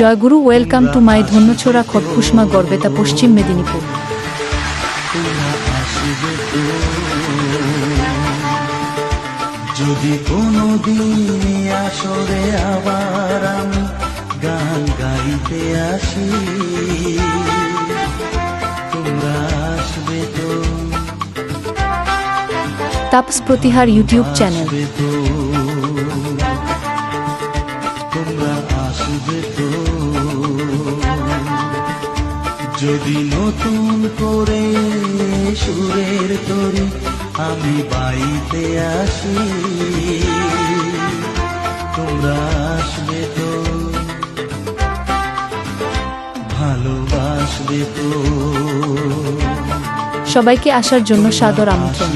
Joyguru welcome to my ধন্যছোড়া খটকুসমা Garbeta পশ্চিম মেদিনীপুর। যদি কোনো দিন আসরে আবার আমি গান গাইতে আসি তোমরা আসবে তো। Tapas Pratihar YouTube channel. তোমরা আসবে তো। যদি নতুন করে সুরের তরি আমি বাড়িতে আসি তোমরা আসবে তো। ভালোবাসবে তো। সবাইকে আসার জন্য সাদর আমন্ত্রণ।